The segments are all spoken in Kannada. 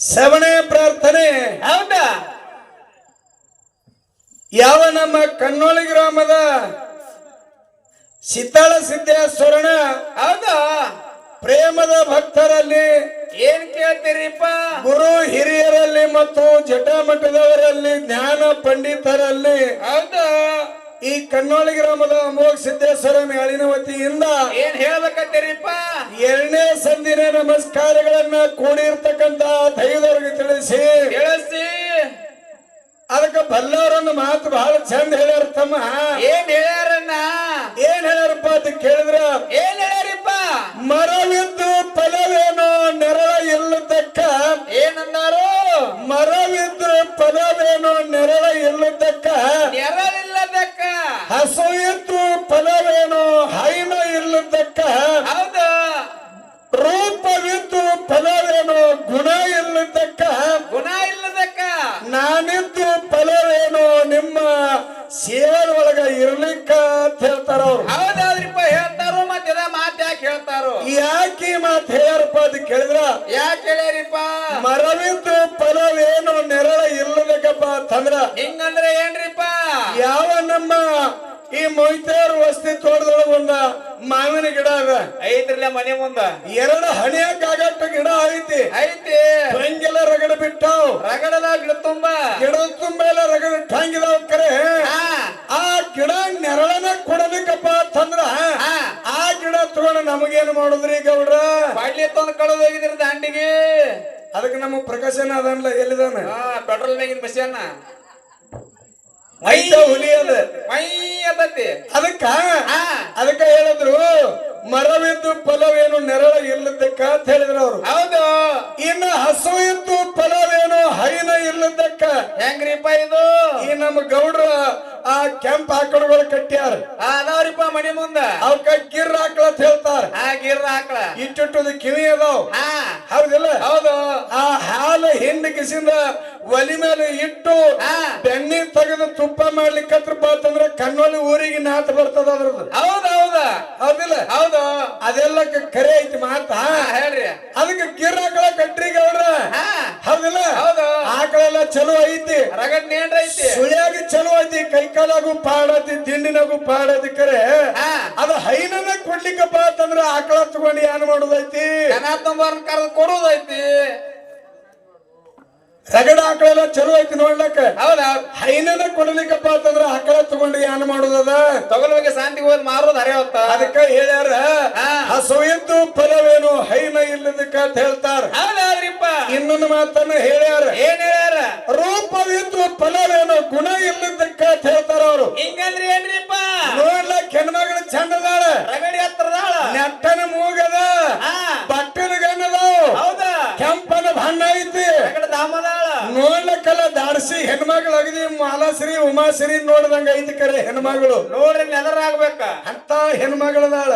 ಸವಣೆ ಪ್ರಾರ್ಥನೆ. ಹೌದ? ಯಾವ ನಮ್ಮ ಕನ್ನೋಳಿ ಗ್ರಾಮದ ಸಿದ್ದಾಳ ಸಿದ್ದೇಶ್ವರನ? ಹೌದಾ? ಪ್ರೇಮದ ಭಕ್ತರಲ್ಲಿ. ಏನ್ ಕೇಳ್ತೀರಿಪ್ಪ? ಗುರು ಹಿರಿಯರಲ್ಲಿ ಮತ್ತು ಜಟಾಮಠದವರಲ್ಲಿ ಜ್ಞಾನ ಪಂಡಿತರಲ್ಲಿ. ಹೌದಾ? ಈ ಕನ್ನೋಳಿ ಗ್ರಾಮದ ಅಮೋಘ ಸಿದ್ದೇಶ್ವರ ಮೇಳಿನ ವತಿಯಿಂದ ಏನ್ ಹೇಳ್ಬೇಕಂತೀರಿಪ್ಪ? ಎರಡನೇ ಸಂದಿನ ನಮಸ್ಕಾರಗಳನ್ನ ಕೂಡಿರ್ತಕ್ಕಂತ ದೈವದವ್ರಿಗೆ ತಿಳಿಸಿ. ತಿಳಿಸಿ. ಅದಕ್ಕೆ ಬಲ್ಲವರನ್ನ ಮಾತು ಬಹಳ ಚಂದ ಹೇಳ್ಯಾರ ತಮ್ಮ. ಏನ್ ಹೇಳ್ಯಾರಣ್ಣ ಏನ್ ಹೇಳ್ಯಾರಪ್ಪ ಅಂತ ಕೇಳಿದ್ರ? ಏನ್ ಹೇಳ್ಯಾರಿಪ್ಪ? ಮರವಿದ್ದು ಫಲವೇನೋ ಫಲವೇನೋ ನೆರಳ ಇಲ್ಲದಕ್ಕ ನೆರಳಿಲ್ಲದಕ್ಕ ಹಸು ಇತ್ತು ಪದವೇನು ಹೈನ ಇಲ್ಲದಕ್ಕ. ಹೌದು. ರೂಪವಿದ್ದು ಫಲವೇನು ಗುಣ ಇಲ್ಲದಕ್ಕ. ಗುಣ ಇಲ್ಲದಕ್ಕ. ನಾನಿದ್ದು ಫಲವೇನು ನಿಮ್ಮ ಸೇವೆಯೊಳಗ ಇರ್ಲಿಕ್ಕ ಅಂತ ಹೇಳ್ತಾರ ಅವ್ರು. ಹೌದಾದ್ರಿಪ್ಪ ಹೇಳ್ತಾರೋ ಮತ್ತೆ ಮಾತ್ಯಾಕ್ ಮಾತ್ ಯಾಕೆ ಹೇಳ್ತಾರು? ಯಾಕೆ ಮಾತು ಹೇಳಪ್ಪ ಅದು ಕೇಳಿದ್ರ? ಯಾಕೆ ಹೇಳ್ಯಾರಿಪ್ಪ ಇಲ್ಲದಕ್ಕಪ್ಪ ಹಿಂಗಂದ್ರ ಏನ್ರಿಪ್ಪ? ಯಾವ ನಮ್ಮ ಈ ಮೊಯ್ತೇರ್ ವಸ್ತಿ ತೋಟದೊಳಗ ಒಂದ ಮಾವಿನ ಗಿಡ ಅದ? ಐತ್ರಲ್ಲ ಮನೆ ಮುಂದ. ಎರಡು ಹಣಿಯಕ್ಕಾಗಟ್ಟ ಗಿಡ ಐತಿ. ಐತಿ. ಹಂಗೆಲ್ಲ ರಗಡ ಬಿಟ್ಟಾವ್. ರಗಡದ ಗಿಡ ತುಂಬಾ. ಗಿಡ ತುಂಬ ಎಲ್ಲ ರಗಡ ಇಟ್ಟಾಂಗಿದಾವ್ ಕರೆ. ಹಾ. ಆ ಗಿಡ ನೆರಳನ ಕೊಡಬೇಕಪ್ಪ ಅಂತಂದ್ರ ಹಾ. ಆ ಗಿಡ ತಗೊಂಡ್ ನಮಗೇನು ಮಾಡುದ್ರಿ ಗೌಡ್ರ? ಬಾಡ್ಲಿ ತಂದು ಕಳೆದೋಗಿದ್ರಿ ದಾಂಡಿಗೆ. ಅದಕ್ಕೆ ನಮ್ಮ ಪ್ರಕಾಶನ ಅದನ್ಲ ಎಲ್ಲಿದಾನ? ಪೆಟ್ರೋಲ್ ಮ್ಯಾಗಿನ ಮಷಿಯನ್ನ ಮೈ ಹುಲಿ ಅದ. ಮೈ ಅದತಿ. ಅದಕ್ಕ? ಅದಕ್ಕ ಹೇಳಿದ್ರು ಮರವಿದ್ದು ಫಲವೇನು ನೆರಳ ಇಲ್ಲದಕ್ಕ ಅಂತ ಹೇಳಿದ್ರು ಅವರು. ಹೌದು. ಇನ್ನು ಹಸು ಇದ್ದು ಫಲವೇನು ಹೈನ ಇಲ್ಲದಕ್ಕ ಹೆಂಗ್ರಿಪ್ಪ ಇದು? ಈ ನಮ್ಮ ಗೌಡ್ರ ಆ ಕೆಂಪ್ ಆಕಳುಗಳು ಕಟ್ಟ್ಯಾರ. ಅದಾವ್ರಿಪ್ಪ ಮನೆ ಮುಂದ. ಅವಕ್ಕ ಗಿರ್ ಆಕಳ ಅಂತ ಹೇಳ್ತಾರ. ಆ ಗಿರ್ ಆಕಳ. ಇಟ್ಟಿಟ್ಟದ ಕಿವಿ ಅದಾವ್. ಹೌದಿಲ್ಲ? ಹೌದು. ಆ ಹಾಲು ಹಿಂದ ಕಿಸಿಂದ ಒಲಿ ಮೇಲೆ ಇಟ್ಟು. ಬೆಣ್ಣೆ ತೆಗೆದು ತುಪ್ಪ ಮಾಡ್ಲಿಕ್ಕೆ ಅಂತಂದ್ರ ಕಣ್ಣೊಲಿ ಊರಿಗೆ ನಾತ ಬರ್ತದ ಅದ್ರದ್ದು. ಹೌದ ಹೌದ. ಹೌದಿಲ್ಲ? ಹೌದು. ಅದೆಲ್ಲ ಕರೆ ಐತಿ ಮಾತಾ? ಹೇಳ್ರಿ. ಅದಕ್ಕೆ ಗಿರ್ ಕಟ್ರಿ ಗೌಡ್ರ. ಹಾ. ಹೌದಿಲ್ಲ? ಹೌದು ಚಲೋ ಐತಿ. ರಗಡ್ ಐತಿ? ಸುಳಿಯಾಗಿ ಚಲೋ ಐತಿ. ಕೈಕಾಲಾಗು ಪಾಡತಿ ದಿಂಡಿನಾಗು ಪಾಡತಿ ಕರೆ. ಅದ ಹೈನನ ಕೊಡ್ಲಿಕ್ಕಪ್ಪ ಅಂತಂದ್ರ ಆಕಳ ತಗೊಂಡು ಏನ್ ಮಾಡೋದೈತಿ? ಕೊಡೋದೈತಿ. ರಗಡ ಆಕಳೆಲ್ಲ ಚಲೋ ಐತಿ ನೋಡ್ಲಕ್ಕ? ಹೌದಾ? ಹೌದ್ ಹೈನನ ಕೊಡ್ಲಿಕ್ಕಪ್ಪ ಅಂತಂದ್ರ ಆಕಳ ತಗೊಂಡು ಏನ್ ಮಾಡೋದದ? ಬಗ್ಗೆ ಶಾಂತಿ ಹೋದ್ ಮಾರೋದ್ ಹರೇ ಹೊತ್ತ ಅದಕ್ಕ ಹೇಳ್ಯಾರ ಹಾ. ಹಸು ಇದ್ದು ಫಲವೇನು ಹೈನ ಇಲ್ಲದಕ್ಕ ಅಂತ ಹೇಳ್ತಾರ. ಹೌದಾದ್ರಿಪ್ಪ ಇನ್ನೊಂದು ಮಾತನ್ನ ಹೇಳ್ಯಾರ. ಏನ್ ಹೇಳ್ಯಾರ? ರೂಪವಿದ್ದು ಫಲವೇನು ಗುಣ ಇಲ್ಲದಕ್ಕ ಅಂತ ಹೇಳ್ತಾರ ಅವರು. ಹಿಂಗಂದ್ರೆ ಏನ್ರಿಪ್ಪ? ನೋಡ್ಲಕ್ ಹೆಣ್ಮಗಳು ಚಂದದಾಳ. ರಗಡಿ ಹತ್ರದಾಳ. ನೆಟ್ಟನ ಮೂಗದ. ಬಟ್ಟನ ಗಣ್ಣದಾವ್ ಹೌದಾ? ಕೆಂಪನ ಬಣ್ಣ ಐತಿ. ದಾಮದಾಳ. ನೋಡ್ಲಕ್ಕೆಲ್ಲ ದಾಡ್ಸಿ ಹೆಣ್ಮಗಳು ಅಗದಿ ಮಾಲಾಶ್ರೀ ಉಮಾಶ್ರೀ ನೋಡ್ದಂಗ ಐತಿ ಕರೆ ಹೆಣ್ಮಗಳು. ನೋಡ್ರಿ ನೆದರಾಗ್ಬೇಕ. ಅಂತ ಹೆಣ್ಮಗಳದಾಳ.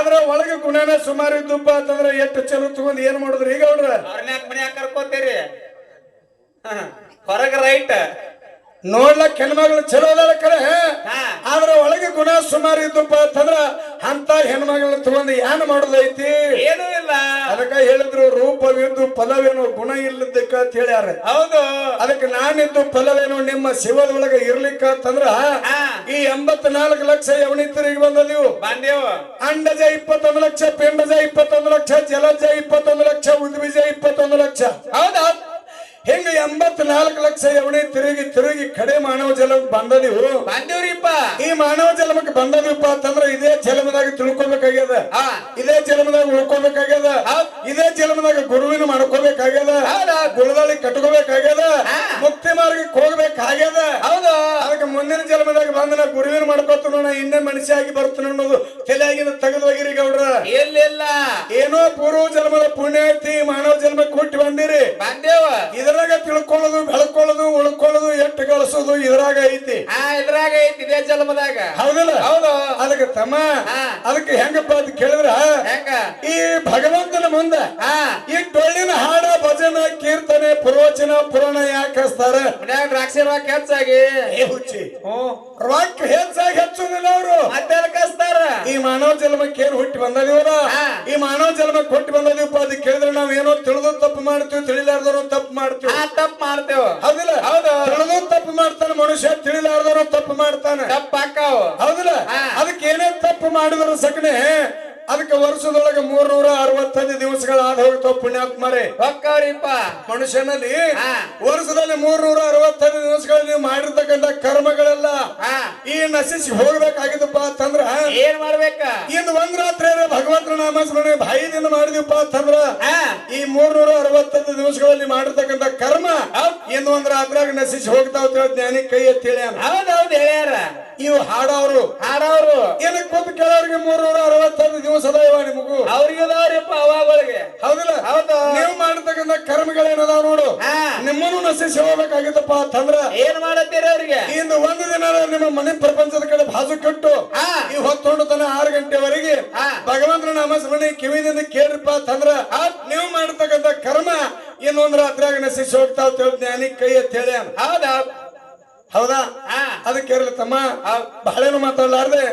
ಆದ್ರ ಒಳಗೆ ಗುಣನ ಸುಮಾರು ದುಬ್ಬ ಅಂತಂದ್ರ ಎಷ್ಟು ಚಲೋ ತಗೊಂಡ್ ಏನ್ ಮಾಡುದ್ರಿ ಈಗ ಅವ್ರ? ಅವ್ರನ್ಯಾಕ ಮನ್ಯಾಗ ಕರ್ಕೋತೀರಿ? ಹೊರಗ ರೈಟ್. ನೋಡ್ಲಕ್ ಹೆಣ್ಮಗಳು ಚಲೋ ಅದಾಳ ಕರೆ ಆದ್ರ ಒಳಗೆ ಗುಣ ಸುಮಾರು ಇದ್ದಪ್ಪ ಅಂತಂದ್ರ ಅಂತ ಹೆಣ್ಮಗಳನ್ನ ತಗೊಂಡು ಏನ್ ಮಾಡೋದೈತಿ? ಏನೂ ಇಲ್ಲ. ಅದಕ್ಕ ಹೇಳಿದ್ರು ರೂಪವಿದ್ದು ಫಲವೇನು ಗುಣ ಇಲ್ಲದಕ್ಕ ಅಂತ ಹೇಳ್ಯಾರ. ಹೌದು. ಅದಕ್ಕೆ ನಾನಿದ್ದು ಫಲವೇನು ನಿಮ್ಮ ಶಿವದೊಳಗ ಇರ್ಲಿಕ್ಕ ಅಂತಂದ್ರ ಈ ಈ ಎಂಬತ್ನಾಲ್ಕು ಲಕ್ಷ ಯವನಿತರಿಗೆ ಬಂದದಿವು ಬಂದೇವು. ಅಂಡಜ ಇಪ್ಪತ್ತೊಂದು ಲಕ್ಷ ಪಿಂಡಜ ಇಪ್ಪತ್ತೊಂದು ಲಕ್ಷ ಜಲಜ ಇಪ್ಪತ್ತೊಂದು ಲಕ್ಷ ಉದ್ವಿಜ ಇಪ್ಪತ್ತೊಂದು ಲಕ್ಷ. ಹೌದಾ. ಹಿಂಗ ಎಂಬತ್ನಾಲ್ಕು ಲಕ್ಷ ಯವಣಿ ತಿರುಗಿ ತಿರುಗಿ ಕಡೆ ಮಾನವ ಜಲ ಬಂದದಿವು ಈ ಮಾನವ ಜನ್ಮಕ್ಕೆ ಬಂದದಿವಪ್ಪ ಅಂತಂದ್ರೆ ಇದೇ ಜನ್ಮದಾಗ ತಿಳ್ಕೊಬೇಕಾಗ್ಯದ. ಇದೇ ಜನ್ಮದಾಗ ಉಳ್ಕೊಬೇಕಾಗ್ಯದ. ಇದೇ ಜನ್ಮದಾಗ ಗುರುವಿನ ಮಾಡ್ಕೋಬೇಕಾಗ್ಯದ. ಗುಳದಾಳಿ ಕಟ್ಕೋಬೇಕಾಗ್ಯದ. ಮುಕ್ತಿ ಮಾರ್ಗಕ್ಕೆ ಹೋಗ್ಬೇಕಾಗ್ಯದ. ಹೌದಾ. ಅದಕ್ಕೆ ಮುಂದಿನ ಜನ್ಮದಾಗ ಬಂದ ನಾ ಗುರುವಿನ ಮಾಡ್ಕೋತ ಇನ್ನೇ ಮನುಷ್ಯ ಆಗಿ ಬರ್ತಾನೆ ಅನ್ನೋದು ತಲೆಯಾಗಿನ ತೆಗೆದು ಹೋಗಿರಿ ಗೌಡ್ರ. ಎಲ್ಲಿಲ್ಲ? ಏನೋ ಪೂರ್ವ ಜನ್ಮದ ಪುಣ್ಯ ಐತಿ ಮಾನವ ಜನ್ಮಕ್ಕೆ ಹುಟ್ಟಿ ಬಂದಿರಿ. ಬಂದೇವ. ಇದ್ರಾಗ ತಿಳ್ಕೊಳ್ಳೋದು ಇದ್ರಾಗ ಐತಿ. ಹಾ ಇದ್ರಾಗ ಐತಿ ಇದೇ ಜನ್ಮದಾಗ. ಹೌದಿಲ್ಲ? ಹೌದು. ಅದಕ್ಕೆ ತಮ್ಮ. ಅದಕ್ಕೆ ಹೆಂಗಪ್ಪ ಅಂತ ಕೇಳಿದ್ರ? ಹೆಂಗ? ಈ ಭಗವಂತನ ಮುಂದ ಈ ಡೊಳ್ಳಿನ ಹಾಡ ಭಜನ ಕೀರ್ತನೆ ಪ್ರವಚನ ಪುರಾಣ ಯಾಕೆ ಹಚ್ತಾರ? ಮನ್ಯಾಗ ದ್ರಾಕ್ಷಿ ರೊಕ್ಕ ಹೆಚ್ಚಾಗಿ. ಹುಚ್ಚಿ. ರೊಕ್ಕ ಹೆಚ್ಚಾಗಿ ಹಚ್ಚುದಿಲ್ಲ ಅವರು. ಮತ್ತೆ ಕಸ್ತಾರ ಈ ಮಾನವ ಜನ್ಮಕ್ಕೆ ಏನ್ ಹುಟ್ಟಿ ಬಂದದಿವಲ್ಲ. ಈ ಮಾನವ ಜನ್ಮಕ್ಕೆ ಹುಟ್ಟಿ ಬಂದದಿವಪ್ಪ ಅದು ಕೇಳಿದ್ರೆ ನಾವ್ ಏನೋ ತಿಳಿದು ತಪ್ಪು ಮಾಡ್ತೀವಿ ತಿಳಿಲಾರ್ದವ್ರು ತಪ್ಪು ಮಾಡ್ತೀವಿ. ಆ ತಪ್ಪು ಮಾಡ್ತೇವ. ಹೌದಿಲ್ಲ? ಹೌದು. ತಿಳಿದು ತಪ್ಪು ಮಾಡ್ತಾನೆ ಮನುಷ್ಯ ತಿಳಿಲಾರ್ದವ್ರು ತಪ್ಪು ಮಾಡ್ತಾನೆ. ತಪ್ಪ ಹಾಕಾವ ಹೌದಿಲ್ಲ. ಅದಕ್ಕೆ ಏನೇ ತಪ್ಪು ಮಾಡಿದ್ರು ಸಕನೆ ಅದಕ್ಕೆ ವರ್ಷದೊಳಗೆ ಮೂರ್ನೂರ ಅರವತ್ತೈದು ದಿವಸಗಳಾದ ಹೋಗ್ತಾವ ಪುಣ್ಯಾತ್ಮರೇ. ಹೊಕ್ಕವ್ರಿಪ್ಪ ಮನುಷ್ಯನಲ್ಲಿ ವರ್ಷದಲ್ಲಿ ಮೂರ್ನೂರ ಅರವತ್ತೈದು ದಿವಸಗಳಲ್ಲಿ ನೀವು ಮಾಡಿರ್ತಕ್ಕಂಥ ಕರ್ಮಗಳೆಲ್ಲ ಈ ನಶಿಸಿ ಹೋಗ್ಬೇಕಾಗಿದ್ದಪ್ಪ ಅಂತಂದ್ರ ಏನ್ ಮಾಡ್ಬೇಕ? ಇನ್ನು ಒಂದ್ ರಾತ್ರಿ ಭಗವಂತನ ನಾಮ ಸ್ಮರಣೆ ದಿನ ಮಾಡಿದಿಪ್ಪ ಅಂತಂದ್ರ ಈ ಮೂರ್ನೂರ ಅರವತ್ತೈದು ದಿವಸಗಳಲ್ಲಿ ಮಾಡಿರ್ತಕ್ಕಂಥ ಕರ್ಮ ಇನ್ನು ಒಂದ್ ರಾತ್ರಿಯಾಗ ನಶಿಸಿ ಹೋಗ್ತಾವ ಜ್ಞಾನಿ ಕೈ ಎತ್ತಿ ಹೇಳ್ಯಾರ ಹೌದೌದು ಹೇಳ್ಯಾರ. ಇವು ಹಾಡೋರು. ಹಾಡೋರು. ಏನಕ್ಕೆ ಬಂದು ಕೆಲವರಿಗೆ ಮೂರ್ನೂರ ಅರವತ್ತೈದು ದಿವಸದ ಇವ ನಿಮಗೂ? ಅವ್ರಿಗೆ ಅವಾಗಳಿಗೆ ಹೌದಿಲ್ಲ? ಹೌದು. ನೀವು ಮಾಡತಕ್ಕಂತ ಕರ್ಮಗಳೇನದಾವ ನೋಡು. ನಿಮ್ಮನ್ನು ನಶಿಸಿ ಹೋಗ್ಬೇಕಾಗಿತ್ತಪ್ಪ ಅಂತಂದ್ರ ಏನ್ ಮಾಡತ್ತೀರಿ ಅವ್ರಿಗೆ? ಇಂದು ಒಂದು ದಿನ ನಿಮ್ಮ ಮನೆ ಪ್ರಪಂಚದ ಕಡೆ ಬಾಜು ಕಟ್ಟು ಈ ಹೊತ್ತೊಂಡು ತನ ಆರು ಗಂಟೆವರೆಗೆ. ಭಗವಂತನ ನಾಮ ಸ್ಮರಣೆ ಕಿವಿದಿಂದ ಕೇಳ್ರಿಪ್ಪ ಅಂತಂದ್ರ ನೀವು ಮಾಡತಕ್ಕಂತ ಕರ್ಮ ಇನ್ನೊಂದ್ರ ಅದ್ರಾಗ ನಶಿಸಿ ಹೋಗ್ತಾವ್ ಜ್ಞಾನಿ ಕೈ ಅಂತ ಹೇಳಿ ಹೌದೌದ್ ಹೌದಾ? ಅದಕ್ಕೆ ಇರ್ಲಿ ತಮ್ಮ. ಬಹಳ ಬಹಳೇನು ಮಾತಾಡ್ಲಾರ್ದೆ.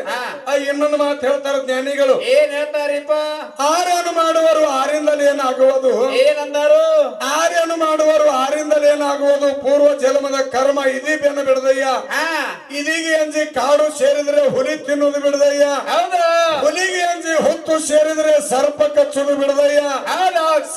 ಇನ್ನೊಂದು ಮಾತು ಹೇಳ್ತಾರ ಜ್ಞಾನಿಗಳು. ಏನ್ ಹೇಳ್ತಾರಿಪ್ಪ? ಆರ್ಯನು ಮಾಡುವರು ಆರಿಂದಲೇ ಏನಾಗುವುದು? ಏನಂದರು? ಆರ್ಯನು ಮಾಡುವರು ಆರಿಂದಲೇ ಏನಾಗುವುದು? ಪೂರ್ವ ಜನ್ಮದ ಕರ್ಮ ಇದೀ ಬೆನ್ನು ಬಿಡದಯ್ಯ ಇದೀಗೆ ಅಂಜಿ ಕಾಡು ಸೇರಿದ್ರೆ ಹುಲಿ ತಿನ್ನುದು ಬಿಡದಯ್ಯ. ಹುಲಿಗೆ ಅಂಜಿ ಹುತ್ತು ಸೇರಿದ್ರೆ ಸರ್ಪ ಕಚ್ಚುದು ಬಿಡದಯ್ಯ.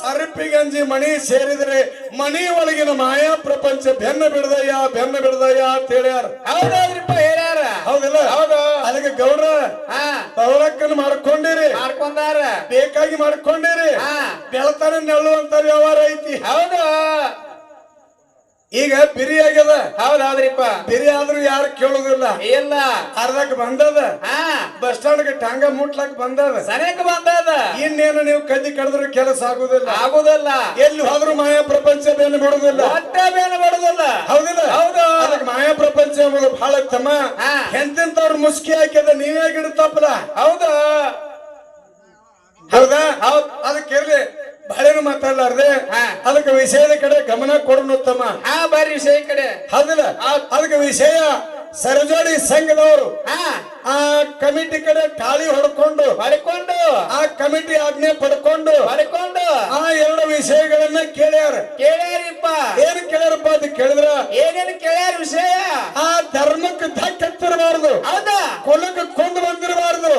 ಸರ್ಪಿಗೆ ಅಂಜಿ ಮಣಿ ಸೇರಿದ್ರೆ ಮಣಿ ಒಳಗಿನ ಮಾಯಾ ಪ್ರಪಂಚ ಬೆನ್ನ ಬಿಡದಯ್ಯ ಬೆನ್ನ ಬಿಡದಯ್ಯ. ಅಂತ ಹೇಳ್ಯಾರ. ಹೌದ್ರಿಪ್ಪ ಹೇಳ್ಯಾರ. ಹೌದಿಲ್ಲ? ಹೌದು. ಅದಕ್ಕೆ ಗೌಡ್ರ ಹಾ. ಪವಳಕ್ಕನ್ನು ಮಾಡ್ಕೊಂಡಿರಿ. ಮಾಡ್ಕೊಂಡಾರ. ಬೇಕಾಗಿ ಮಾಡ್ಕೊಂಡಿರಿ. ಹಾ. ನೆಳ್ಳು ನೆಳ್ಳುವಂತ ವ್ಯವಹಾರ ಐತಿ. ಹೌದು. ಈಗ ಬಿರಿ ಆಗ್ಯದ. ಹೌದಾದ್ರಿಪ್ಪ. ಬಿರಿ ಆದ್ರೂ ಯಾರು ಕೇಳುದಿಲ್ಲ. ಇಲ್ಲ. ಅರ್ಧಕ್ ಬಂದದ. ಬಸ್ ಸ್ಟಾಂಡ್ಗೆ ಟಾಂಗ ಮುಟ್ಲಕ್ ಬಂದದ. ಸರಿಯಾಗ ಬಂದದ. ಇನ್ನೇನು ನೀವು ಕದ್ದಿ ಕಡಿದ್ರು ಕೆಲಸ ಆಗುದಿಲ್ಲ. ಆಗುದಲ್ಲ. ಎಲ್ಲಿ ಹೋದ್ರು ಮಾಯಾ ಪ್ರಪಂಚ ಬೇನು ಬಿಡುದಿಲ್ಲ. ಹೊಟ್ಟೆ ಬೇನೆ ಬಿಡುದಿಲ್ಲ. ಹೌದಿಲ್ಲ? ಹೌದು. ಅದಕ್ಕೆ ಮಾಯಾ ಪ್ರಪಂಚ ಎಂಬುದು ಬಹಳ ತಮ್ಮ ಹಾ. ಎಂತೆಂತವ್ರು ಮುಸ್ಕಿ ಹಾಕ್ಯದ ನೀವೇ ಗಿಡತಪ್ಪಲ ಹೌದಾ. ಹೌದಾ? ಹೌದ್. ಅದಕ್ಕೆ ಇರ್ಲಿ. ಬಹಳೇನು ಮಾತಾಡ್ಲಾರ್ದೆ. ಅದಕ್ಕೆ ವಿಷಯದ ಕಡೆ ಗಮನ ಕೊಡೋಣ ಉತ್ತಮ ಹಾ ಬರ್ರಿ ವಿಷಯ ಕಡೆ. ಹೌದಿಲ್ಲ? ಅದಕ್ಕೆ ವಿಷಯ ಸರಜೋಡಿ ಸಂಘದವರು. ಹಾ. ಆ ಕಮಿಟಿ ಕಡೆ ತಾಳಿ ಹೊಡ್ಕೊಂಡು ಹರಿಕೊಂಡು ಆ ಕಮಿಟಿ ಆಜ್ಞೆ ಪಡ್ಕೊಂಡು ಹರಿಕೊಂಡು ಆ ಎರಡು ವಿಷಯಗಳನ್ನ ಕೇಳ್ಯಾರ. ಕೇಳ್ಯಾರಿಪ್ಪ. ಏನ್ ಕೇಳ್ಯಾರಪ್ಪ ಅದು ಕೇಳಿದ್ರ? ಏನೇನು ಕೇಳ್ಯಾರ ವಿಷಯ? ಆ ಧರ್ಮಕ್ಕೆ ಧಕ್ಕೆ ಹತ್ತಿರಬಾರದು. ಹೌದಾ? ಕೊಲಕ್ಕೆ ಕೊಂದು ಬಂದಿರಬಾರದು.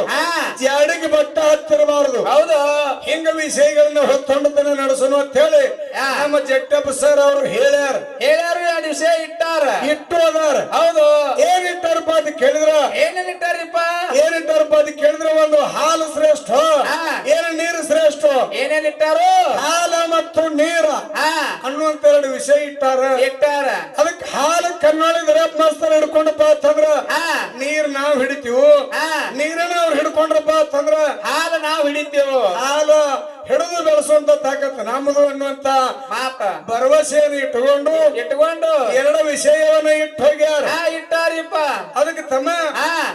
ಜಾಡಿಗೆ ಬಟ್ಟ ಹತ್ತಿರಬಾರದು. ಹೌದು. ಹಿಂಗ ವಿಷಯಗಳನ್ನ ಹೊತ್ತೊಂಡತನ ನಡೆಸೋಣ ಅಂತ ಹೇಳಿ. ನಮ್ಮ ಜಟ್ಟಪ್ಪ ಸರ್ ಅವರು ಹೇಳ್ಯಾರ. ಹೇಳ್ಯಾರು ಎರಡು ವಿಷಯ ಇಟ್ಟಾರ. ಇಟ್ಟು ಅದಾರ ಹೌದು. ಏನ್ ಇಟ್ಟಾರಪ್ಪ ಅದು ಕೇಳಿದ್ರ? ಏನೇನ್ ಇಟ್ಟಾರಿಪ್ಪ ಏನ್ ಇಟ್ಟಾರಪ್ಪ ಅದು ಕೇಳಿದ್ರೆ ಒಂದು ಹಾಲು ಶ್ರೇಷ್ಠ ಹಾ. ಏನ್ ನೀರು ಶ್ರೇಷ್ಠ? ಏನೇನ್ ಇಟ್ಟಾರು? ಹಾಲ ಮತ್ತು ನೀರು. ಹಾ. ಅನ್ನುವಂತ ಎರಡು ವಿಷಯ ಇಟ್ಟಾರ. ಇಟ್ಟಾರ. ಅದಕ್ಕೆ ಹಾಲು ಕನ್ನಡಿ ಮಾಸ್ತರ್ ಹಿಡ್ಕೊಂಡಪ್ಪ ಅಂತಂದ್ರ ಹಾ. ನೀರ್ ನಾವ್ ಹಿಡಿತೀವಿ. ನೀರನ್ನ ಅವ್ರು ಹಿಡ್ಕೊಂಡ್ರಪ್ಪ ಅಂತಂದ್ರ ಹಾಲು ನಾವು ಹಿಡಿತೇವು. ಹಾಲು ಹಿಡಿದು ಬೆಳೆಸುವಂತ ತಾಕತ್ ನಮ್ಮದು ಅನ್ನುವಂತ ಮಾತ. ಭರವಸೆಯನ್ನು ಇಟ್ಟುಕೊಂಡು ಇಟ್ಕೊಂಡು ಎರಡು ವಿಷಯವನ್ನ ಇಟ್ಟು ಹೋಗ್ಯಾರ. ಹಾ ಇಟ್ಟಾರಿಪ್ಪ. ಅದಕ್ಕೆ ತಮ್ಮ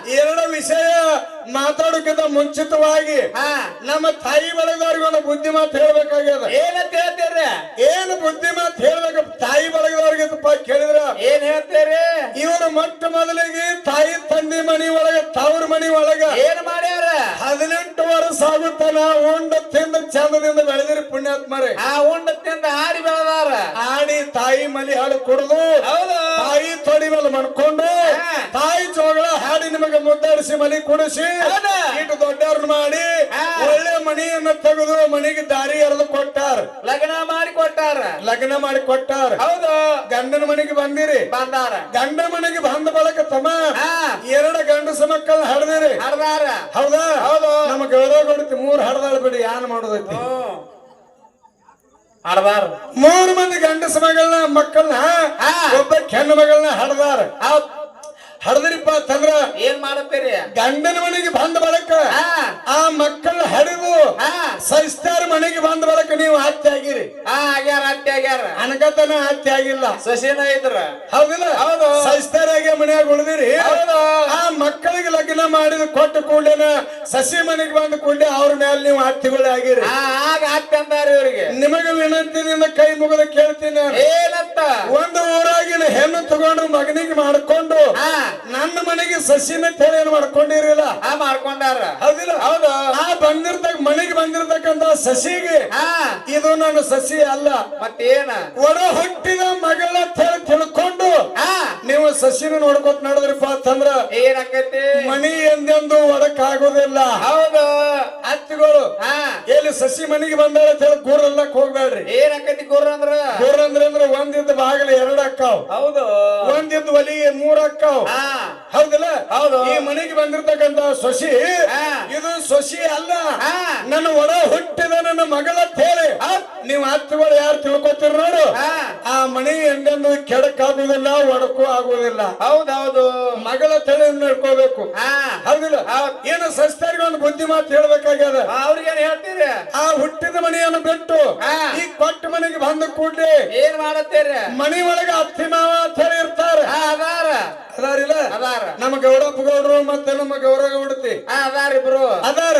ಎರಡು ವಿಷಯ ಮಾತಾಡೋಕ್ಕಿಂತ ಮುಂಚಿತವಾಗಿ ಹಾ. ನಮ್ಮ ತಾಯಿ ಬಳಗದವ್ರಿಗೆ ಬುದ್ಧಿ ಮಾತು ಹೇಳ್ಬೇಕಾಗ್ಯದ. ಏನಂತ ಹೇಳ್ತೀರಿ? ಏನು ಬುದ್ಧಿ ಮಾತು ಹೇಳ್ಬೇಕು? ತಾಯಿ ಬಳಗದವ್ರಿಗೆ ಕೇಳಿದ್ರ? ಏನ್ ಹೇಳ್ತೀರಿ? ಇವರು ಮೊಟ್ಟ ಮೊದಲಿಗೆ ತಾಯಿ ತಂದೆ ಮನಿ ಒಳಗ ತವ್ರ ಮನಿ ಒಳಗ. ಏನ್ ಮಾಡ್ಯಾರ? ಹದಿನೆಂಟು ವರ್ಷ ಆಗುತ್ತಾನ ಉಂಡ ತಿಂದ ಚಂದದಿಂದ ಬೆಳೆದಿರಿ ಪುಣ್ಯಾತ್ಮರೇ. ಆ ಉಂಡ ತಿಂದ ಆಡಿ ಬೆಳೆದಾರ. ಆಡಿ ತಾಯಿ ಮಲಿ ಹಾಡು ಕುಡಿದು. ತಾಯಿ ತೊಡಿ ಮೇಲೆ ಮಣ್ಕೊಂಡು ತಾಯಿ ಜೋಗಳ ಹಾಡಿ ನಿಮಗೆ ಮುದ್ದಾಡಿಸಿ ಮಲಿ ಕುಡಿಸಿ. ಇಟ್ಟು ದೊಡ್ಡವ್ರನ್ನ ಮಾಡಿ. ಒಳ್ಳೆ ಮಣಿಯನ್ನ ತೆಗೆದು ಮನೆಗೆ ದಾರಿ ಎರೆದು ಕೊಟ್ಟಾರ. ಲಗ್ನ ಕೊಟ್ಟಾರ? ಲಗ್ನ ಮಾಡಿ ಕೊಟ್ಟಾರ. ಹೌದು. ಗಂಡನ ಮನೆಗೆ ಬಂದಿರಿ. ಬಂದಾರ. ಗಂಡ ಮನೆಗೆ ಬಂದ ಬಳಕ ತಮ್ಮ ಹಾ. ಎರಡು ಗಂಡಸ ಮಕ್ಕಳ ಹಡ್ದಿರಿ ಹಡ್ದಾರ ಹೌದಾ? ಹೌದು. ನಮ್ಮ ಗೌರವ ಕೊಡ್ತಿ ಮೂರ್ ಹಡ್ದಾಳ ಬಿಡಿ ಯಾನ್ ಮಾಡೋದೈತಿ? ಹಡದಾರ ಮೂರು ಮಂದಿ ಗಂಡಸ ಮಗಳನ್ನ ಮಕ್ಕಳನ್ನ ಹಾ. ಒಬ್ಬ ಹೆಣ್ಣು ಮಗಳನ್ನ ಹಡದಾರ ಹಡದ್ರಿಪ್ಪ ಅಂತಂದ್ರ ಏನ್ ಮಾಡತ್ತೀರಿ ಗಂಡನ ಮನೆಗೆ ಬಂದ ಬಳಕ ಹಾ. ಆ ಮಕ್ಕಳ ಹಡಿದು ಸಹಿಸ್ತಾರ ಸೈಸ್ತಾರ ಮನೆಗೆ ಬಂದ ಬಳಕ ನೀವು ಹತ್ಯೆ ಆಗಿರಿ ಹಾ ಆಗ್ಯಾರ ಅತ್ತೆ ಆಗ್ಯಾರ ಅನಗತನ ಹತ್ಯೆ ಆಗಿಲ್ಲ ಸಸಿನ ಇದ್ರ? ಹೌದಿಲ್ಲ? ಹೌದು. ಸಸ್ತರಾಗಿ ಮನ್ಯಾಗ ಉಳಿದಿರಿ. ಹೌದು. ಮಕ್ಕಳಿಗೆ ಲಗ್ನ ಮಾಡಿದ ಕೊಟ್ಟ ಕೂಡಲೇನ ಸಸಿ ಮನೆಗೆ ಬಂದು ಕೂಡಲೇ ಅವ್ರ ಮೇಲೆ ನೀವು ಹತ್ತಿಗಳು ಆಗಿರಿ. ಆಗ ಅತ್ತೆ ಇವರಿಗೆ. ನಿಮಗೆ ವಿನಂತಿನಿಂದ ಕೈ ಮುಗಿದ ಕೇಳ್ತೀನಿ. ಏನಂತ ಒಂದು ಊರಾಗಿನ ಹೆಣ್ಣು ತಗೊಂಡು ಮಗನಿಗೆ ಮಾಡ್ಕೊಂಡು ನನ್ನ ಮನೆಗೆ ಸಸಿನ ತೇಳಿ ಏನ್ ಮಾಡ್ಕೊಂಡಿರಲಿಲ್ಲ. ಹಾ ಮಾಡ್ಕೊಂಡಾರ. ಹೌದಿಲ್ಲ? ಹೌದು. ಆ ಬಂದಿರ್ತಕ್ಕ ಮನೆಗೆ ಬಂದಿರ್ತಕ್ಕಂತ ಸಸಿಗೆ ಇದು ನನ್ನ ಸಸಿ ಅಲ್ಲ. ಮತ್ತೇನ? ಒಡ ಹುಟ್ಟಿದ ಮಗಳ ತೇಳಿ ತಿಳ್ಕೊಂಡು ನೀವು ಸಸಿನ ನೋಡ್ಕೊತ ನಡೆದ್ರಿಪ್ಪ ಅಂತಂದ್ರ ಏನಾಕೈತಿ ಮನಿ ಎಂದೆಂದು ಒಡಕ್ ಆಗೋದಿಲ್ಲ ಹೌದು. ಅತ್ತಿಗಳು ಎಲ್ಲಿ ಸಸಿ ಮನಿಗೆ ಬಂದಾಳ ಅಂತ ಹೇಳಿ ಗೂರಲ್ಲಕ್ ಹೋಗ್ಬೇಡ್ರಿ. ಏನಾಕೈತಿ ಗುರ್ರ ಅಂದ್ರ? ಗೂರ್ ಅಂದ್ರೆ ಅಂದ್ರೆ ಒಂದಿದ್ದ ಬಾಗಿಲು ಎರಡ್ ಅಕ್ಕಾವ್. ಹೌದು. ಒಂದಿದ್ದ ಒಲಿ ಮೂರ್ ಅಕ್ಕಾವ್. ಹೌದಿಲ್ಲ? ಹೌದು. ಈ ಮನೆಗೆ ಬಂದಿರ್ತಕ್ಕಂತ ಸೊಸಿ. ಇದು ಸೊಸಿ ಅಲ್ಲ. ನನ್ನ ಒಡ ಹುಟ್ಟಿದ ನನ್ನ ಮಗಳ ತೇಳಿ ನೀವ್ ಹತ್ತುಗಳು ಯಾರು ತಿಳ್ಕೊತೀರ ನೋಡು. ಆ ಮನೆ ಹೆಂಗನ್ನು ಕೆಡಕಾಗುದಿಲ್ಲ ಒಡಕು ಆಗುದಿಲ್ಲ. ಹೌದೌದು. ಮಗಳ ತಲೆ ನಡ್ಕೋಬೇಕು ಹೌದಿಲ್ಲ? ಹೌದ್. ಏನು ಸಸ್ತರಿಗೆ ಒಂದು ಬುದ್ಧಿ ಮಾತು ಹೇಳ್ಬೇಕಾಗ್ಯದ? ಅವ್ರಿಗೇನ್ ಹೇಳ್ತೀರಿ? ಆ ಹುಟ್ಟಿದ ಮನೆಯನ್ನು ಬಿಟ್ಟು. ಈ ಕೊಟ್ಟ ಮನೆಗೆ ಬಂದ ಕೂಡ್ಲಿ ಏನ್ ಮಾಡತ್ತೀರಿ? ಮನೆ ಒಳಗ ಅತ್ತಿ ಮಾವ ಅಂತ ಹೇಳಿ ಇರ್ತಾರ ಅದಾರಿಲ್ಲ ಅದಾರ. ನಮ್ಮ ಗೌಡಪ್ಪ ಗೌಡ್ರು ಮತ್ತೆ ನಮ್ಮ ಗೌರವ ಗೌಡತಿ ಅದಾರ ಇಬ್ರು. ಅದಾರ.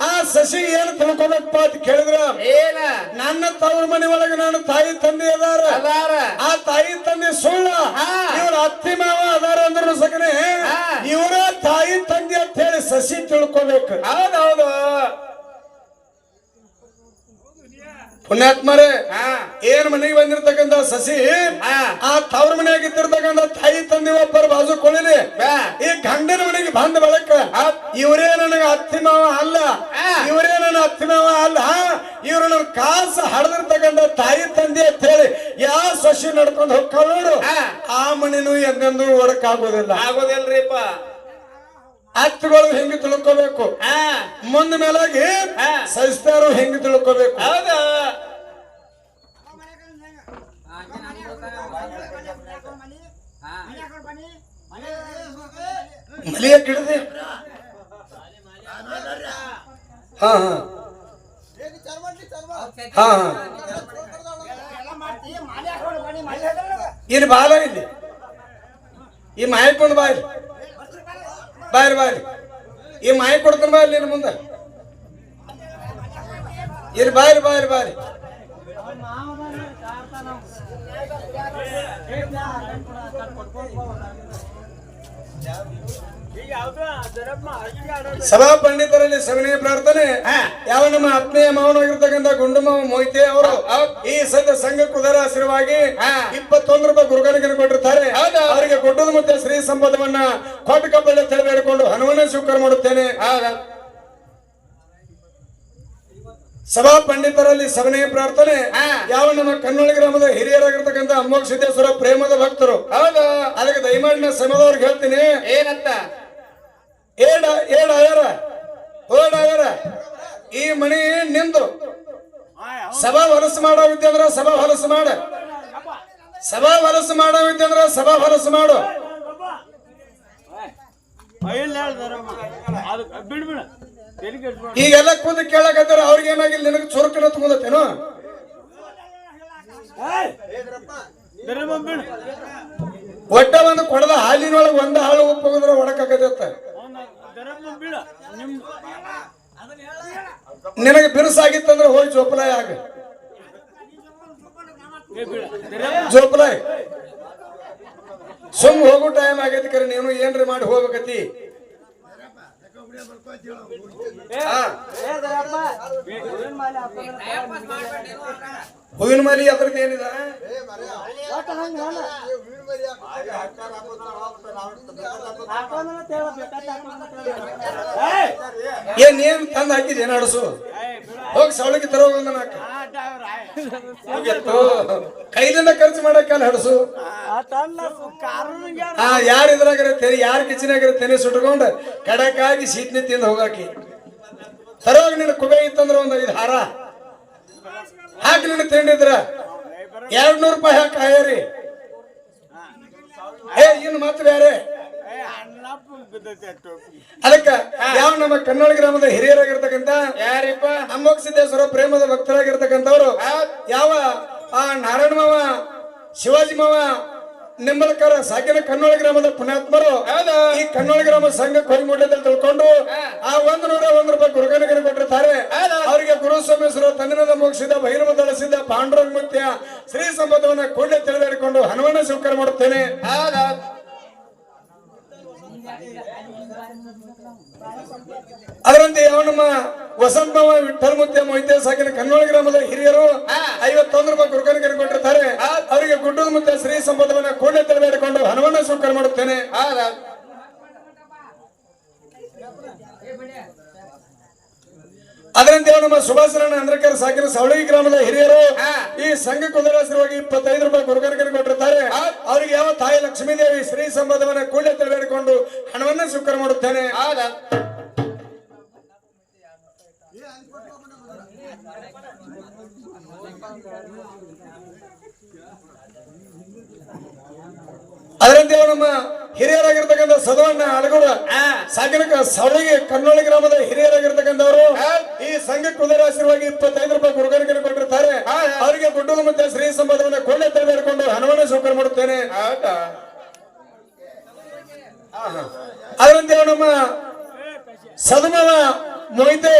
ಆ. ಸಸಿ ಏನ್ ತಿಳ್ಕೊಬೇಕಪ್ಪ ಅಂತ ಕೇಳಿದ್ರ? ಏನ? ನನ್ನ ತವ್ರ ಮನೆ ಒಳಗೆ ನಾನು ತಾಯಿ ತಂದೆ ಅದಾರ. ಅದಾರ. ಆ ತಾಯಿ ತಂದೆ ಸುಳ್ಳ. ಇವ್ರ ಅತ್ತಿ ಮಾವ ಅದಾರ ಅಂದ್ರು ಸಗನೆ. ಇವರ ತಾಯಿ ತಂದೆ ಅಂತ ಹೇಳಿ ಸಸಿ ತಿಳ್ಕೊಬೇಕು. ಹೌದೌದು ಪುಣ್ಯಾತ್ಮರೇ ಏನ್ ಮನೆಗೆ ಬಂದಿರ್ತಕ್ಕಂತ ಸಸಿ ಆ ತವ್ರ ಮನೆಯಾಗ ಇದ್ದಿರ್ತಕ್ಕಂತ ತಾಯಿ ತಂದೆ ಒಬ್ಬರು ಬಾಜು ಕೊಳ್ಳಿಲಿ ಬಾ ಈ ಗಂಡನ ಮನೆಗೆ ಬಂದ ಬಳಕ ಇವರೇ ನನಗ ಅತ್ತಿಮಾವ ಅಲ್ಲ. ಇವರೇ ನನ್ನ ಅತ್ತಿಮಾವ ಅಲ್ಲ ಇವರು ನನ್ನ ಕಾಸ ಹಡದಿರ್ತಕ್ಕಂತ ತಾಯಿ ತಂದೆ ಅಂತ ಹೇಳಿ ಯಾವ ಸಸಿ ನಡ್ಕೊಂಡು ಹೋಗ್ಕೊಂಡು. ಆ ಮನೆನೂ ಎಂದೆಂದೂ ಒಡಕಾಗೋದಿಲ್ಲ. ಆಗೋದಿಲ್ರಿಪ್ಪ. ಅತ್ತುಗಳು ಹೆಂಗೆ ತಿಳ್ಕೋಬೇಕು? ಹಾ. ಮುಂದ ಮೇಲಾಗಿ. ಸಹಿಸ್ತಾರು ಹೆಂಗೆ ತಿಳ್ಕೋಬೇಕು? ಹೌದ. ಮಲಿಯ ಗಿಡದೆ? ಹಾ ಹಾ. ಹಾ ಹಾ. ಇಲ್ಲಿ ಬಾಲ ಇಲ್ಲಿ. ಈ ಮಾಯ ಕೊಂಡು ಬಾರಿ ಬಾಯ್ರಿ ಈ ಮಾಯಿ ಕೊಡ್ತಾನೆ ಬಾ ಇಲ್ಲಿ ಮುಂದೆ. ಇಲ್ಲಿ ಬಾಯ್ರಿ ಬಾಯ್ರಿ ಬಾಯ್ರಿ ಸಭಾ ಪಂಡಿತರಲ್ಲಿ ಸವಿನಯ ಪ್ರಾರ್ಥನೆ. ಯಾವ ನಮ್ಮ ಆತ್ಮೀಯ ಮಾವನಾಗಿರ್ತಕ್ಕಂಥ ಗುಂಡು ಮಾವ ಮೊಯ್ತೆ ಅವರು ಈ ಸದ್ಯ ಸಂಘ ಕುದರ ಹಸಿರವಾಗಿ. ಇಪ್ಪತ್ತೊಂದು ರೂಪಾಯಿ ಗುರುಗನಿಗೆ ಕೊಟ್ಟಿರ್ತಾರೆ. ಅವರಿಗೆ ಕೊಟ್ಟದ ಮತ್ತೆ ಶ್ರೀ ಸಂಪದವನ್ನ ಕೊಟ್ಟು ಕಬ್ಬಳ್ಳಿ ತಿಳಿಬೇಡಿಕೊಂಡು ಹನುಮನ ಸ್ವೀಕಾರ ಮಾಡುತ್ತೇನೆ. ಸಭಾ ಪಂಡಿತರಲ್ಲಿ ಸವನೆಯ ಪ್ರಾರ್ಥನೆ. ಯಾವ ನಮ್ಮ ಕನ್ನಡ ಗ್ರಾಮದ ಹಿರಿಯರಾಗಿರ್ತಕ್ಕಂಥ ಅಮ್ಮೋಕ್ಷ ಸಿದ್ದೇಶ್ವರ ಪ್ರೇಮದ ಭಕ್ತರು. ಹೌದಾ. ಅದಕ್ಕೆ ದಯಮಾಡಿನ ಸಮದವ್ರಿಗೆ ಹೇಳ್ತೀನಿ. ಏನಂತ? ಏಡ ಏಡ ಆಗ್ಯಾರ ಓಡ್ ಆಗ್ಯಾರ ಈ ಮಣಿ ನಿಂದು ಸಭಾ ಹೊಲಸು ಮಾಡೋ ವಿದ್ಯಂದ್ರ ಸಭಾ ಹೊಲಸು ಮಾಡ ಸಭಾ ಹೊಲಸು ಮಾಡೋ ವಿದ್ಯಂದ್ರ ಸಭಾ ಹೊಲಸು ಮಾಡು. ಈಗೆಲ್ಲ ಕೂತು ಕೇಳಕತ್ತಾರ ಅವ್ರಿಗೆ ಏನಾಗಿಲ್ಲ ನಿನಗೆ ಚುರುಕಿನ ಬಿಡು ಒಟ್ಟ ಒಂದು ಕೊಡದ ಹಾಲಿನೊಳಗೆ ಒಂದು ಹಾಳು ಉಪ್ಪು ಹೋಗಿದ್ರೆ ಒಡಕಾಗತ್ತ ನಿನಗೆ ಬಿರುಸಾಗಿತ್ತಂದ್ರೆ ಹೋಗಿ ಜೋಪಲಾಯ ಆಗ. ಜೋಪಲಾಯ್ ಸುಮ್ ಹೋಗೋ ಟೈಮ್ ಆಗೈತಿ ಕರೆ ನೀನು ಏನ್ರಿ ಮಾಡಿ ಹೋಗ್ಬೇಕತಿ. ಹೂವಿನ ಮಾಲಿ ಅದ್ರದ್ದು ಏನಿದೆ! ಏನ್ ಏನ್ ತಂದ್ ಹಾಕಿದ್ ಏನ್ ಅಡಸು ಏಯ್, ಬಿಡು. ಹೋಗಿ ಸವಳಿಗೆ ತರೋಗ ನಾಕ. ಕೈಲಿಂದ ಖರ್ಚು ಮಾಡಕ್ಕಲ್ಲ ಹಡಸು. ಆ ಆ ಯಾರ ಇದ್ರಾಗರ ತೆನೆ ಯಾರ ಕಿಚನಾಗರ ತೆನೆ ಸುಟ್ಕೊಂಡು ಕಡಕಾಗಿ ಸೀಟ್ನಿ ತಿಂದು ಹೋಗಾಕಿ. ತರೋಗ ನಿನ್ನ ಕುಬೆ ಇತ್ತಂದ್ರ ಒಂದ್ ಐದು ಹಾರ. ಹಾಕಿ ನಿನ್ನ ತಿಂಡಿದ್ರ. ಎರಡ್ ನೂರು ರೂಪಾಯಿ ಹಾಕಿ ಹಾಯರಿ ಏ ಇನ್ನು ಮತ್ತೆ ಬೇರೆ ಅದಕ್ಕ ಯಾವ ನಮ್ಮ ಕನ್ನಡ ಗ್ರಾಮದ ಹಿರಿಯರಾಗಿರ್ತಕ್ಕಂಥ ಯಾರಿಪ್ಪ? ಅಮ್ಮೋಕ್ ಸಿದ್ದೇಶ್ವರ ಪ್ರೇಮದ ಭಕ್ತರಾಗಿರ್ತಕ್ಕಂಥವ್ರು ಯಾವ ಆ ನಾರಾಯಣ ಮಾವ ಶಿವಾಜಿ ಮಾವ ನಿಂಬಲಕರ ಸಾಕಿನ ಕನ್ನಡ ಗ್ರಾಮದ ಪುಣ್ಯಾತ್ಮರು. ಈ ಕನ್ನಡ ಗ್ರಾಮ ಸಂಘ ಕೊರಿಮೂಟದಲ್ಲಿ ತಿಳ್ಕೊಂಡು ಆ ಒಂದ್ ನೂರ ಒಂದ್ ರೂಪಾಯಿ ಗುರುಕನಿಗೆ ಕೊಟ್ಟಿರ್ತಾರೆ. ಅವರಿಗೆ ಗುರು ಸೋಮೇಶ್ವರ ತನ್ನಿನದ ಮುಗಿಸಿದ ಭೈರವ ದಳಸಿದ ಪಾಂಡುರಂಗ ಮುತ್ಯ ಶ್ರೀ ಸಂಬಂಧವನ್ನ ಕೂಡಲೇ ತಿಳಿದಾಡಿಕೊಂಡು ಹನುಮನ ಸ್ವೀಕಾರ ಮಾಡುತ್ತೇನೆ. ಅದರಂತೆ ಯಾವ ನಮ್ಮ ವಸಂತ ಮಾವ ವಿಠಲ್ ಮುತ್ಯ ಮೊಯ್ತೆ ಸಾಕಿನ ಕನ್ನಡ ಗ್ರಾಮದ ಹಿರಿಯರು ಐವತ್ತೊಂದು ರೂಪಾಯಿ ಗುರುಕನಿಗೆ ಕೊಟ್ಟಿರ್ತಾರೆ ಅವರಿಗೆ ಗುಡ್ಡದ ಮುತ್ಯ ಶ್ರೀ ಸಂಪದವನ್ನ ಕೂಡಲೇ ತಿಳಿದಿಡಿಕೊಂಡು ಹಣವನ್ನು ಸ್ವೀಕಾರ ಮಾಡುತ್ತೇನೆ. ಅದರಂತೆ ನಮ್ಮ ಸುಭಾಷರಣ ಅಂದ್ರಕರ್ ಸಾಕಿನ ಸವಳಗಿ ಗ್ರಾಮದ ಹಿರಿಯರು ಈ ಸಂಘ ಕುಂದರಾಸರವಾಗಿ ಇಪ್ಪತ್ತೈದು ರೂಪಾಯಿ ಗುರುಕನಿಗೆ ಕೊಟ್ಟಿರ್ತಾರೆ. ಅವರಿಗೆ ಯಾವ ತಾಯಿ ಲಕ್ಷ್ಮೀದೇವಿ ಶ್ರೀ ಸಂಬಂಧವನ್ನ ಕೂಡ ತಿಳಿಬೇಡಿಕೊಂಡು ಹಣವನ್ನ ಸ್ವೀಕಾರ ಮಾಡುತ್ತೇನೆ. ಹೌದೌದು ಅದರಂತೆ ನಮ್ಮ ಹಿರಿಯರಾಗಿರ್ತಕ್ಕಂಥ ಸದವಣ್ಣ ಅಲಗೂಡ ಸಾಗರಕ ಸವಳಿಗೆ ಕನ್ನೋಳಿ ಗ್ರಾಮದ ಹಿರಿಯರಾಗಿರ್ತಕ್ಕಂಥವರು ಈ ಸಂಘ ಕುದುರಾಶ್ರವಾಗಿ ಇಪ್ಪತ್ತೈದು ರೂಪಾಯಿ ಗುರುಗಾರಿಕೆಯನ್ನು ಕೊಟ್ಟಿರ್ತಾರೆ. ಅವರಿಗೆ ಗುಡ್ಡದ ಮತ್ತೆ ಶ್ರೀ ಸಂಪದವನ್ನ ಕೊಳ್ಳೆ ತೆಗೆದುಕೊಂಡು ಹಣವನ್ನು ಸ್ವೀಕಾರ ಮಾಡುತ್ತೇನೆ. ಅದರಂತೆ ನಮ್ಮ ಸದಮವ ಮೊಯ್ತೆ